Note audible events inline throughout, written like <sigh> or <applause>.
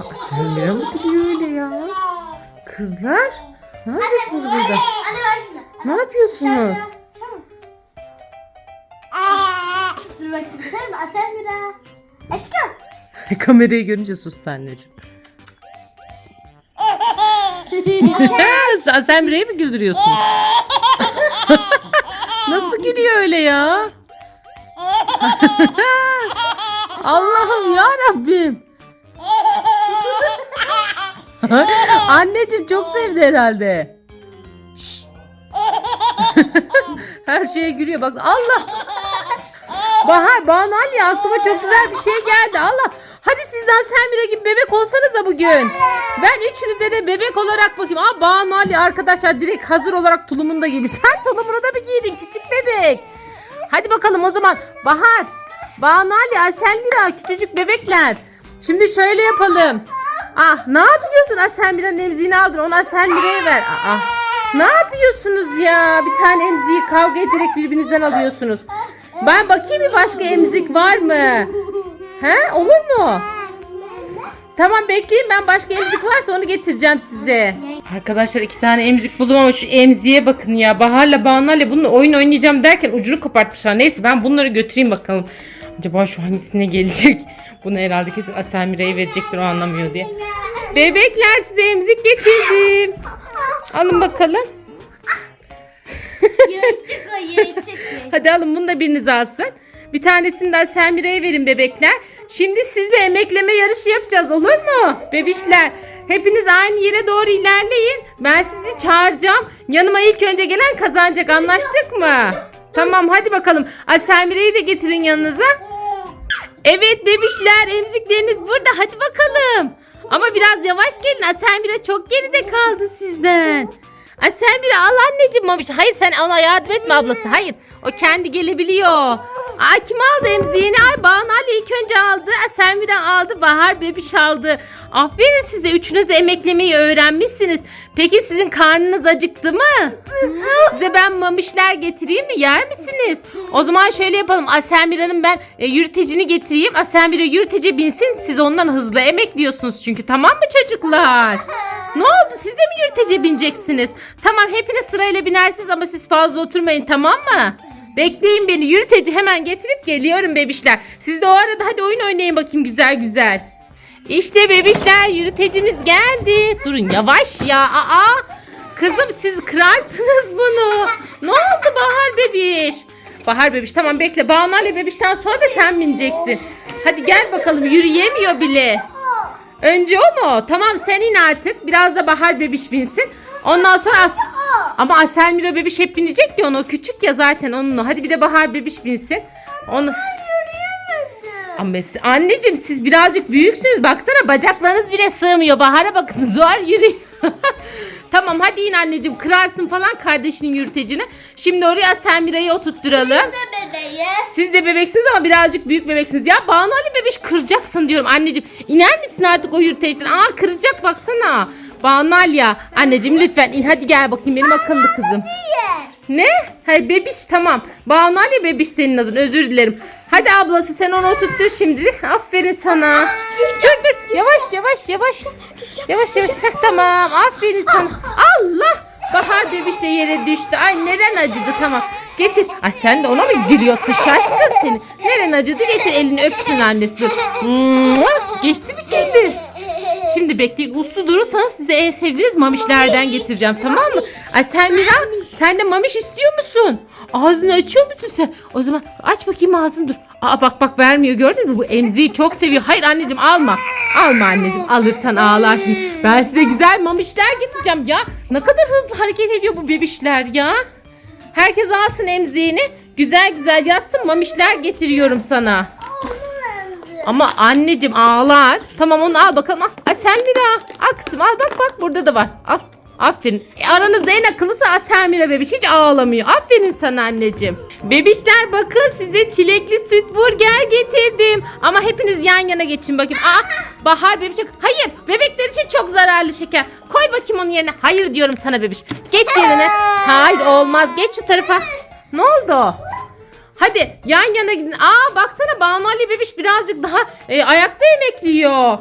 Aa, Selmira mı gidiyor öyle ya? Kızlar ne yapıyorsunuz burada? Anne ver şunu. Ne yapıyorsunuz? Dur bakayım. Sen, sen daha. Aşkım. <laughs> Kamerayı görünce sustu anneciğim. <laughs> Sen Selmira'yı mı güldürüyorsun? <laughs> Nasıl gülüyor öyle ya? Allah'ım ya Rabbim. <laughs> Anneciğim çok sevdi herhalde. <laughs> Her şeye gülüyor bak. Allah. <laughs> Bahar, Banu Ali aklıma çok güzel bir şey geldi. Allah. Hadi sizden Selmira gibi bebek olsanıza bugün. Ben üçünüze de bebek olarak bakayım. Aa Banu Ali arkadaşlar direkt hazır olarak tulumunda gibi. Sen tulumunu da mı giydin küçük bebek? Hadi bakalım o zaman. Bahar, Banu Ali, Selmira küçücük bebekler. Şimdi şöyle yapalım. Ah ne yapıyorsun Aselmira'nın emziğini aldın onu Aselmira'ya ver. Aa, ne yapıyorsunuz ya? Bir tane emziği kavga ederek birbirinizden alıyorsunuz. Ben bakayım bir başka emzik var mı? He olur mu? Tamam bekleyin ben başka emzik varsa onu getireceğim size. Arkadaşlar iki tane emzik buldum ama şu emziğe bakın ya. Bahar'la Banu'yla bununla oyun oynayacağım derken ucunu kopartmışlar. Neyse ben bunları götüreyim bakalım. Acaba şu hangisine gelecek? <laughs> Bunu herhalde kesin Aselmira'ya verecektir o anlamıyor diye. Bebekler size emzik getirdim. <laughs> Alın bakalım. Yırtık o yırtık. Hadi alın bunu da biriniz alsın. Bir tanesini de Selmira'ya verin bebekler. Şimdi sizle emekleme yarışı yapacağız olur mu bebişler? Hepiniz aynı yere doğru ilerleyin. Ben sizi çağıracağım. Yanıma ilk önce gelen kazanacak anlaştık mı? Tamam hadi bakalım. Ay Selmira'yı da getirin yanınıza. Evet bebişler emzikleriniz burada hadi bakalım. Ama biraz yavaş gelin. Aselmira çok geride kaldı sizden. Aselmira al anneciğim mamış. Hayır sen ona yardım etme ablası. Hayır. O kendi gelebiliyor. Ay kim aldı emziğini? Ay Banu Ali ilk önce aldı. Aselmira aldı. Bahar bebiş aldı. Aferin size. Üçünüz de emeklemeyi öğrenmişsiniz. Peki sizin karnınız acıktı mı? Size ben mamışlar getireyim mi? Yer misiniz? O zaman şöyle yapalım. Aselmira'nın ben e, yürütecini getireyim. Aselmira yürütece binsin. Siz ondan hızlı emekliyorsunuz çünkü. Tamam mı çocuklar? Ne oldu? Siz de mi yürütece bineceksiniz? Tamam hepiniz sırayla binersiniz ama siz fazla oturmayın tamam mı? Bekleyin beni. Yürüteci hemen getirip geliyorum bebişler. Siz de o arada hadi oyun oynayın bakayım güzel güzel. İşte bebişler yürütecimiz geldi. Durun yavaş ya. Aa, kızım siz kırarsınız bunu. Ne oldu Bahar bebiş? Bahar bebiş tamam bekle. Banu ile bebişten sonra da sen bineceksin. Hadi gel bakalım yürüyemiyor bile. Önce o mu? Tamam sen in artık. Biraz da Bahar bebiş binsin. Ondan sonra As ama Aselmira bebiş hep binecek ya onu. O küçük ya zaten onun. Hadi bir de Bahar bebiş binsin. Onu... Ama anneciğim siz birazcık büyüksünüz. Baksana bacaklarınız bile sığmıyor. Bahar'a bakın <laughs> zor yürüyor. <laughs> tamam hadi in anneciğim kırarsın falan kardeşinin yürütecini. Şimdi oraya Selmira'yı oturtturalım. de bebeğiz. Siz de bebeksiniz ama birazcık büyük bebeksiniz. Ya Banu Ali bebeş kıracaksın diyorum anneciğim. İner misin artık o yürüteciden? Aa kıracak baksana. Banu Ali ya. Anneciğim lütfen in hadi gel bakayım benim akıllı kızım. Ne? Hayır bebiş tamam. Banu Ali bebiş senin adın özür dilerim. Hadi ablası sen onu oturttur şimdi. Aferin sana. Dur dur yavaş yavaş yavaş. Yavaş yavaş. Heh, tamam aferin sana. Allah. Bahar bebiş de yere düştü. Ay neren acıdı tamam. Getir. Ay sen de ona mı gülüyorsun şaşkın seni. Neren acıdı getir elini öpsün annesi. Geçti mi şimdi? Şimdi bekleyin uslu durursanız size en sevdiğiniz mamişlerden getireceğim tamam mı? Ay sen Miran sen de mamiş istiyor musun? Ağzını açıyor musun sen? O zaman aç bakayım ağzını dur. Aa bak bak vermiyor gördün mü? Bu emziği çok seviyor. Hayır anneciğim alma. Alma anneciğim alırsan ağlar şimdi. Ben size güzel mamişler getireceğim ya. Ne kadar hızlı hareket ediyor bu bebişler ya. Herkes alsın emziğini. Güzel güzel yatsın mamişler getiriyorum sana. Ama anneciğim ağlar. Tamam onu al bakalım. Al. Ay Selmira. Al kızım al bak bak burada da var. Al. Aferin. E, aranızda en akıllısı Selmira bebiş. Hiç ağlamıyor. Aferin sana anneciğim. Bebişler bakın size çilekli süt burger getirdim. Ama hepiniz yan yana geçin bakayım. Aa, Bahar bebişik. Hayır bebekler için çok zararlı şeker. Koy bakayım onun yerine. Hayır diyorum sana bebiş. Geç yerine. Hayır olmaz. Geç şu tarafa. Ne oldu? Hadi yan yana gidin. Aa baksana Banu Ali bebiş birazcık daha e, ayakta emekliyor.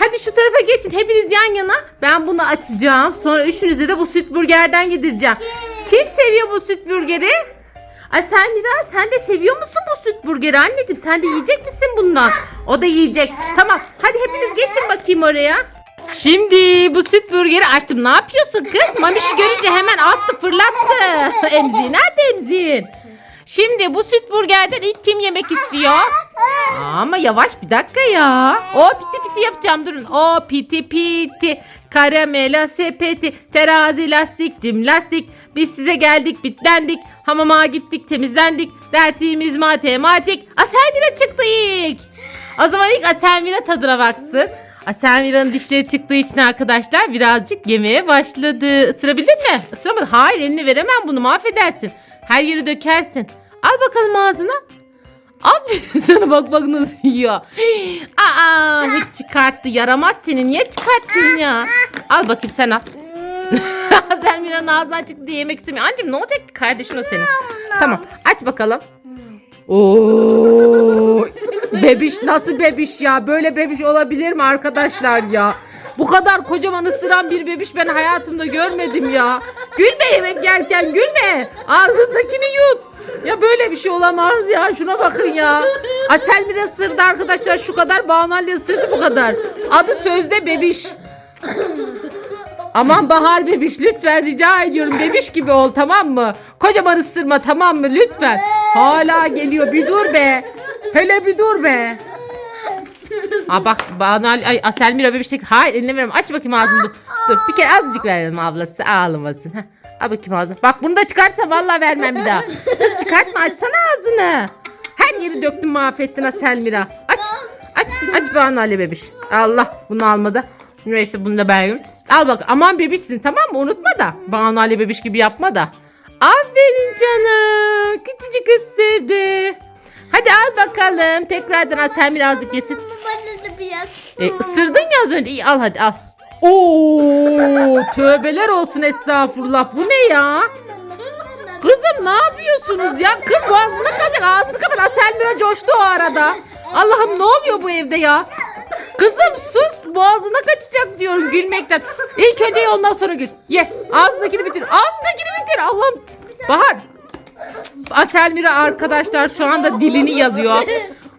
Hadi şu tarafa geçin. Hepiniz yan yana. Ben bunu açacağım. Sonra üçünüze de bu süt burgerden yedireceğim. Kim seviyor bu süt burgeri? Ay sen Mira sen de seviyor musun bu süt burgeri anneciğim? Sen de yiyecek misin bundan? O da yiyecek. Tamam hadi hepiniz geçin bakayım oraya. Şimdi bu süt burgeri açtım. Ne yapıyorsun kız? Mamişi görünce hemen attı fırlattı. <laughs> Emziğin nerede emziğin? Şimdi bu süt burgerden ilk kim yemek istiyor? <laughs> Ama yavaş bir dakika ya. O piti piti yapacağım durun. O piti piti. Karamela sepeti. Terazi lastik cim lastik. Biz size geldik bitlendik. Hamama gittik temizlendik. Dersimiz matematik. Aselmira çıktı ilk. O zaman ilk Aselmira tadına baksın. Aselmira'nın dişleri çıktığı için arkadaşlar birazcık yemeye başladı. Isırabildin mi? Isıramadın. Hayır elini veremem bunu mahvedersin. Her yeri dökersin. Al bakalım ağzına. Aferin sana bak bak nasıl yiyor. Aa hep çıkarttı. Yaramaz senin. Niye çıkarttın ya? Al bakayım sen al. <laughs> Selmira'nın ağzından çıktı diye yemek istemiyor. Anneciğim ne olacak ki kardeşin o senin. Tamam aç bakalım. Oo, bebiş nasıl bebiş ya? Böyle bebiş olabilir mi arkadaşlar ya? Bu kadar kocaman ısıran bir bebiş ben hayatımda görmedim ya. Gülme yemek yerken gülme. Ağzındakini yut. Ya böyle bir şey olamaz ya. Şuna bakın ya. Asel bir ısırdı arkadaşlar. Şu kadar Banalya ısırdı bu kadar. Adı sözde bebiş. Aman Bahar bebiş lütfen rica ediyorum bebiş gibi ol tamam mı? Kocaman ısırma tamam mı lütfen. Hala geliyor bir dur be. Hele bir dur be. Aa bak bana ay Aselmira bebiş tek. Hayır eline. Aç bakayım ağzını. Dur. Bir kere azıcık verelim ablası ağlamasın. Heh. Al bakayım ağzını. Bak bunu da çıkartsa vallahi vermem bir daha. Kız çıkartma açsana ağzını. Her yeri döktün mahvettin Aselmira. Aç. Aç. Aç bana Ali bebiş. Allah bunu almadı. Neyse bunu da ben. Al bak aman bebişsin tamam mı unutma da. Bana Ali bebiş gibi yapma da. Aferin canım. Küçücük ısırdı. Hadi al bakalım. Tekrardan al sen birazcık yesin. Bana da biraz. E, ısırdın ya az önce. İyi al hadi al. Oo, <laughs> tövbeler olsun estağfurullah. Bu ne ya? Kızım ne yapıyorsunuz ya? Kız boğazına kalacak. Ağzını kapat. Aselmira coştu o arada. Allah'ım ne oluyor bu evde ya? Kızım sus. Boğazına kaçacak diyorum gülmekten. İlk önce ondan sonra gül. Ye. Ağzındakini bitir. Ağzındakini bitir. Allah'ım. Bahar. Aselmira arkadaşlar şu anda dilini yalıyor.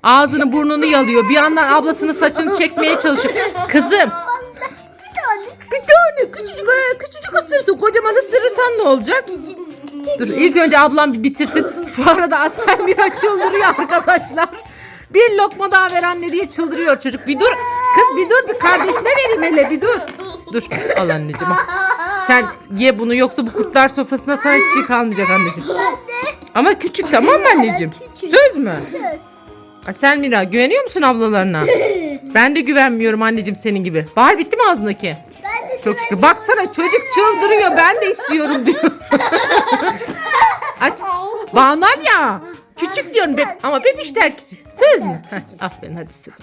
Ağzını burnunu yalıyor. Bir yandan ablasının saçını çekmeye çalışıyor. Kızım bir tane küçücük ayağı küçücük ısırırsın. Kocaman ısırırsan ne olacak? Dur ilk önce ablam bir bitirsin. Şu arada Asel bir çıldırıyor arkadaşlar. Bir lokma daha ver anne diye çıldırıyor çocuk. Bir dur. Kız bir dur bir kardeşine vereyim hele bir dur. Dur al anneciğim al. Sen ye bunu yoksa bu kurtlar sofrasında sana hiçbir şey kalmayacak anneciğim. Ama küçük tamam mı anneciğim? Söz mü? Asel Mira güveniyor musun ablalarına? Ben de güvenmiyorum anneciğim senin gibi. Bahar bitti mi ağzındaki? Çok şükür. Baksana çocuk çıldırıyor. Ben de istiyorum diyor. <laughs> Aç. Banal ya. Küçük diyorum be ama bebiş der. Söz mü? Heh, <laughs> aferin hadi sen.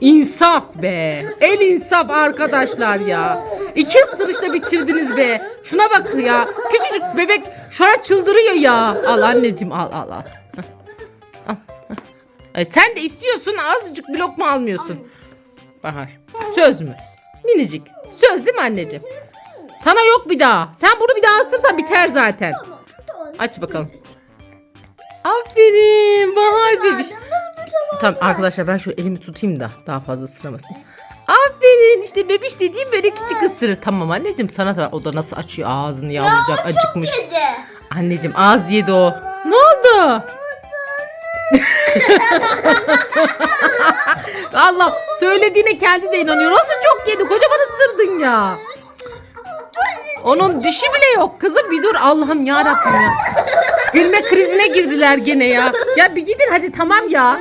İnsaf be. El insaf arkadaşlar ya. İki ısırışta bitirdiniz be. Şuna bak ya. Küçücük bebek şu an çıldırıyor ya. Al anneciğim al al al. Al. Ay, sen de istiyorsun azıcık bir lokma almıyorsun. Bahar. Söz mü? Minicik. Söz değil mi anneciğim? Sana yok bir daha. Sen bunu bir daha ısırsan biter zaten. Aç bakalım. Aferin Bahar bebiş. Tamam arkadaşlar ben şu elimi tutayım da daha fazla ısıramasın. Aferin işte bebiş dediğim böyle küçük ısırır. Tamam anneciğim sana da o da nasıl açıyor ağzını yavrucak acıkmış. Kedi. Anneciğim ağız yedi o. Ne oldu? <laughs> Allah söylediğine kendi de inanıyor. Nasıl çok yedi? Kocaman ısırdın ya. Onun dişi bile yok. Kızım bir dur Allah'ım ya Rabbim <laughs> ya. Gülme krizine girdiler gene ya. Ya bir gidin hadi tamam ya.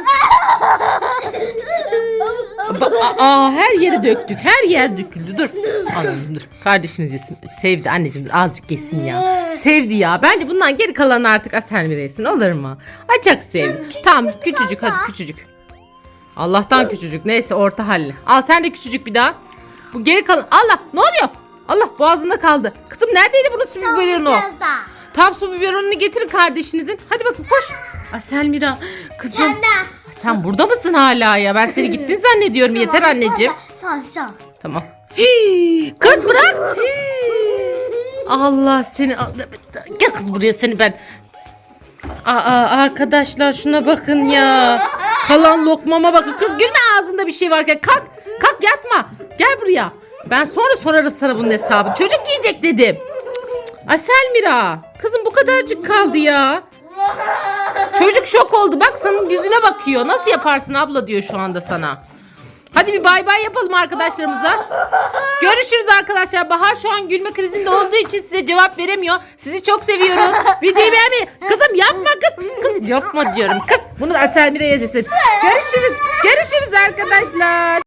Ba- aa, her yeri döktük. Her yer döküldü. Dur. Anladım dur. Kardeşiniz yesin. Sevdi anneciğim azıcık yesin ya. Sevdi ya. Bence bundan geri kalan artık Asel yesin. Olur mu? Çok sevdi. Tamam küçücük hadi küçücük. Allah'tan küçücük. Neyse orta halli. Al sen de küçücük bir daha. Bu geri kalan. Allah ne oluyor? Allah boğazında kaldı. Kızım neredeydi bunun sümük bölüğünün o? Biraz daha. Tam su biberonunu getirin kardeşinizin. Hadi bakın koş. Aselmira kızım Sen de. sen burada mısın hala ya? Ben seni gittin zannediyorum. Yeter anneciğim. Son son. Tamam. Hii, Kız bırak. Hii. Allah seni. Gel kız buraya seni ben. Aa, arkadaşlar şuna bakın ya. Kalan lokmama bakın. Kız gülme ağzında bir şey varken. Kalk. Kalk yatma. Gel buraya. Ben sonra sorarım sana bunun hesabını. Çocuk yiyecek dedim. Asel Mira. Kızım bu kadarcık kaldı ya. Çocuk şok oldu. Bak senin yüzüne bakıyor. Nasıl yaparsın abla diyor şu anda sana. Hadi bir bay bay yapalım arkadaşlarımıza. Görüşürüz arkadaşlar. Bahar şu an gülme krizinde olduğu için size cevap veremiyor. Sizi çok seviyoruz. Videoyu beğenmeyin. Kızım yapma kız. Kız yapma diyorum. Kız bunu da Asel Mire'ye yazısın. Görüşürüz. Görüşürüz arkadaşlar.